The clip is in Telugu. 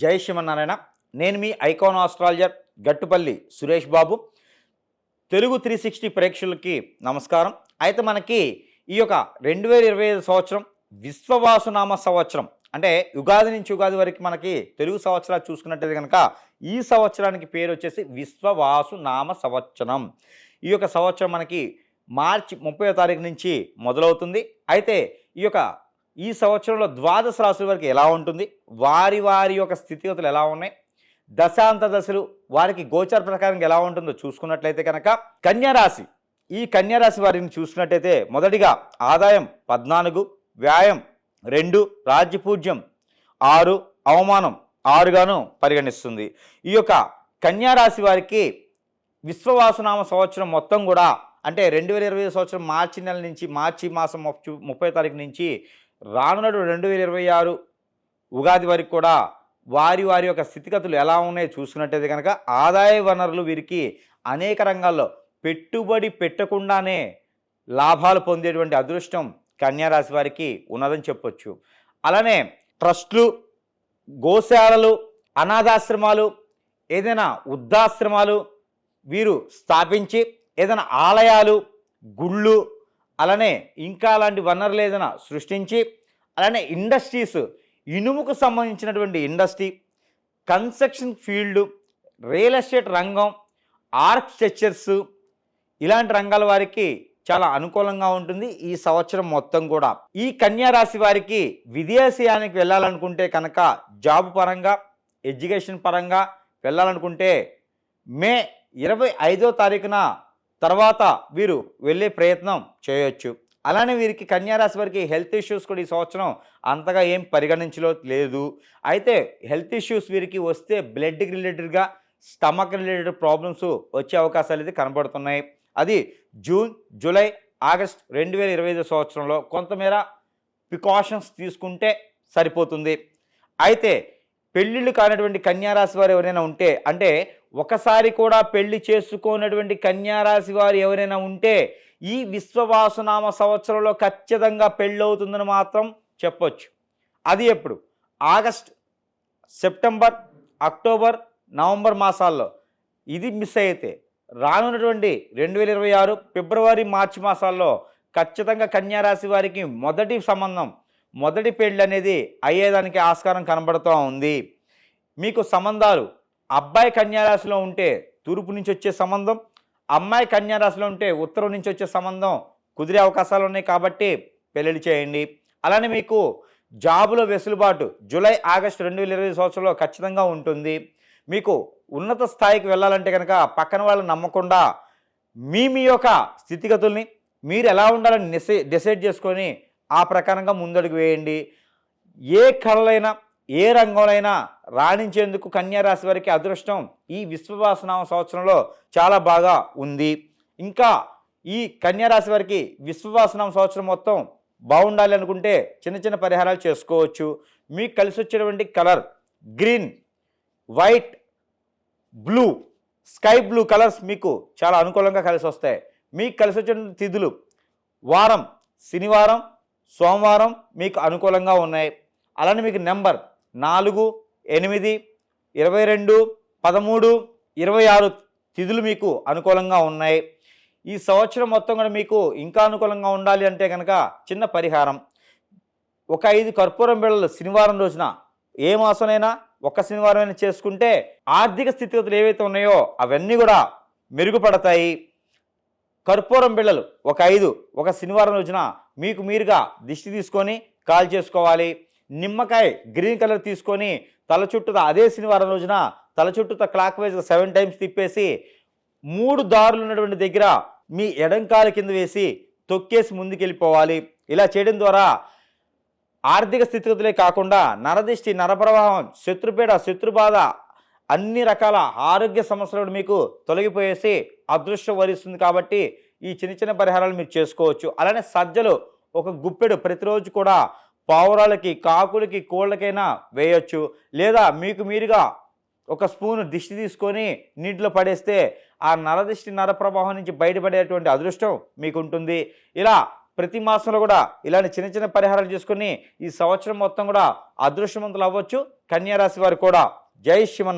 జై శివనారాయణ నేను మీ icon astrologer Gattupalli Suresh Babu. Telugu three sixty ప్రేక్షకులకి నమస్కారం. అయితే మనకి ఈ యొక్క రెండు వేల ఇరవై ఐదు సంవత్సరం విశ్వవాసునామ సంవత్సరం. అంటే యుగాది నుంచి యుగాది వరకు మనకి తెలుగు సంవత్సరాలు చూసుకున్నట్టయితే కనుక ఈ సంవత్సరానికి పేరు వచ్చేసి విశ్వవాసు నామ సంవత్సరం. ఈ యొక్క సంవత్సరం మనకి మార్చి ముప్పై తారీఖు నుంచి మొదలవుతుంది. అయితే ఈ యొక్క ఈ సంవత్సరంలో ద్వాదశ రాశుల వరకు ఎలా ఉంటుంది? వారి వారి యొక్క స్థితిగతులు ఎలా ఉన్నాయి? దశాంత దశలు వారికి గోచర ప్రకారం ఎలా ఉంటుందో చూసుకున్నట్లయితే కనుక కన్యారాశి ఈ కన్యారాశి వారిని చూసుకున్నట్టయితే మొదటిగా ఆదాయం పద్నాలుగు వ్యాయం రెండు రాజ్యపూజ్యం ఆరు అవమానం ఆరుగాను పరిగణిస్తుంది. ఈ యొక్క కన్యారాశి వారికి విశ్వవాసునామ సంవత్సరం మొత్తం కూడా అంటే రెండు వేల ఇరవై సంవత్సరం మార్చి నెల నుంచి మార్చి మాసం ముప్పై తారీఖు నుంచి రానున్నటు రెండు వేల ఇరవై ఆరు ఉగాది వరకు కూడా వారి వారి యొక్క స్థితిగతులు ఎలా ఉన్నాయో చూసుకున్నట్టయితే కనుక ఆదాయ వనరులు వీరికి అనేక రంగాల్లో పెట్టుబడి పెట్టకుండానే లాభాలు పొందేటువంటి అదృష్టం కన్యారాశి వారికి ఉన్నదని చెప్పొచ్చు. అలానే ట్రస్ట్లు గోశాలలు అనాథాశ్రమాలు ఏదైనా వృద్ధాశ్రమాలు వీరు స్థాపించి ఏదైనా ఆలయాలు గుళ్ళు అలానే ఇంకా అలాంటి వనరులు ఏదైనా సృష్టించి అలానే ఇండస్ట్రీస్ ఇనుముకు సంబంధించినటువంటి industry construction field real estate రంగం ఆర్కిటెక్చర్స్ ఇలాంటి రంగాల వారికి చాలా అనుకూలంగా ఉంటుంది ఈ సంవత్సరం మొత్తం కూడా. ఈ కన్యారాశి వారికి విదేశీయానికి వెళ్ళాలనుకుంటే కనుక జాబ్ పరంగా ఎడ్యుకేషన్ పరంగా వెళ్ళాలనుకుంటే మే ఇరవై ఐదో తారీఖున తర్వాత వీరు వెళ్ళే ప్రయత్నం చేయొచ్చు. అలానే వీరికి కన్యారాశి వారికి హెల్త్ ఇష్యూస్ కూడా ఈ సంవత్సరం అంతగా ఏం పరిగణించలో లేదు. అయితే హెల్త్ ఇష్యూస్ వీరికి వస్తే బ్లడ్కి రిలేటెడ్గా స్టమక్ రిలేటెడ్ ప్రాబ్లమ్స్ వచ్చే అవకాశాలు అయితే కనబడుతున్నాయి. అది జూన్ జూలై ఆగస్ట్ రెండు వేల ఇరవై ఐదు సంవత్సరంలో కొంతమేర ప్రికాషన్స్ తీసుకుంటే సరిపోతుంది. అయితే పెళ్ళిళ్ళు కానటువంటి కన్యారాశి వారు ఎవరైనా ఉంటే అంటే ఒకసారి కూడా పెళ్ళి చేసుకోనటువంటి కన్యారాశి వారు ఎవరైనా ఉంటే ఈ విశ్వవాసునామ సంవత్సరంలో ఖచ్చితంగా పెళ్ళవుతుందని మాత్రం చెప్పొచ్చు. అది ఎప్పుడు? ఆగస్ట్ సెప్టెంబర్ అక్టోబర్ నవంబర్ మాసాల్లో. ఇది మిస్ అయితే రానున్నటువంటి రెండు వేల ఇరవై ఆరు ఫిబ్రవరి మార్చి మాసాల్లో ఖచ్చితంగా కన్యారాశి వారికి మొదటి సంబంధం మొదటి పెళ్ళి అనేది అయ్యేదానికి ఆస్కారం కనబడుతూ ఉంది. మీకు సంబంధాలు అబ్బాయి కన్యారాశిలో ఉంటే తూర్పు నుంచి వచ్చే సంబంధం అమ్మాయి కన్యారాశిలో ఉంటే ఉత్తరం నుంచి వచ్చే సంబంధం కుదిరే అవకాశాలు ఉన్నాయి కాబట్టి పెళ్ళిళ్ళు చేయండి. అలానే మీకు జాబులో వెసులుబాటు జూలై ఆగస్టు రెండు వేల ఇరవై సంవత్సరంలో ఖచ్చితంగా ఉంటుంది. మీకు ఉన్నత స్థాయికి వెళ్ళాలంటే కనుక పక్కన వాళ్ళు నమ్మకుండా మీ మీ యొక్క స్థితిగతుల్ని మీరు ఎలా ఉండాలని డిసైడ్ చేసుకొని ఆ ప్రకారంగా ముందడుగు వేయండి. ఏ కళలైనా ఏ రంగంలోనైనా రాణించేందుకు కన్యారాశి వారికి అదృష్టం ఈ విశ్వవాసనామ సంవత్సరంలో చాలా బాగా ఉంది. ఇంకా ఈ కన్యారాశి వారికి విశ్వవాసనామ సంవత్సరం మొత్తం బాగుండాలి అనుకుంటే చిన్న చిన్న పరిహారాలు చేసుకోవచ్చు. మీకు కలిసి వచ్చేటువంటి colour green white blue sky blue colours మీకు చాలా అనుకూలంగా కలిసి వస్తాయి. మీకు కలిసి వచ్చిన తిథులు వారం శనివారం సోమవారం మీకు అనుకూలంగా ఉన్నాయి. అలానే మీకు నెంబర్ నాలుగు ఎనిమిది ఇరవై రెండు పదమూడు ఇరవై ఆరు తిథులు మీకు అనుకూలంగా ఉన్నాయి. ఈ సంవత్సరం మొత్తం కూడా మీకు ఇంకా అనుకూలంగా ఉండాలి అంటే కనుక చిన్న పరిహారం. ఒక ఐదు కర్పూరం బిళ్ళలు శనివారం రోజున ఏ మాసమైనా ఒక శనివారం చేసుకుంటే ఆర్థిక స్థితిగతులు ఏవైతే ఉన్నాయో అవన్నీ కూడా మెరుగుపడతాయి. కర్పూరం బిళ్ళలు ఒక ఐదు ఒక శనివారం రోజున మీకు మీరుగా దిష్టి తీసుకొని కాల్ చేసుకోవాలి. నిమ్మకాయ గ్రీన్ కలర్ తీసుకొని తల చుట్టూ అదే శనివారం రోజున తల చుట్టూ క్లాక్ వైజ్గా సెవెన్ టైమ్స్ తిప్పేసి మూడు దారులు ఉన్నటువంటి దగ్గర మీ ఎడంకాల కింద వేసి తొక్కేసి ముందుకెళ్ళిపోవాలి. ఇలా చేయడం ద్వారా ఆర్థిక స్థితిగతులే కాకుండా నరదిష్టి నరప్రవాహం శత్రుపీడ శత్రుబాధ అన్ని రకాల ఆరోగ్య సమస్యలు మీకు తొలగిపోయేసి అదృష్టం వరిస్తుంది కాబట్టి ఈ చిన్న చిన్న పరిహారాలు మీరు చేసుకోవచ్చు. అలానే సజ్జలు ఒక గుప్పెడు ప్రతిరోజు కూడా పావురాలకి కాకులకి కోళ్ళకైనా వేయొచ్చు. లేదా మీకు మీరుగా ఒక స్పూన్ దిష్టి తీసుకొని నీటిలో పడేస్తే ఆ నరదిష్టి నర ప్రవాహం నుంచి బయటపడేటువంటి అదృష్టం మీకు ఉంటుంది ఇలా ప్రతి మాసంలో కూడా ఇలాంటి చిన్న చిన్న పరిహారాలు చేసుకుని ఈ సంవత్సరం మొత్తం కూడా అదృష్టవంతులు అవ్వచ్చు. కన్యారాశి వారు కూడా. జై శివన్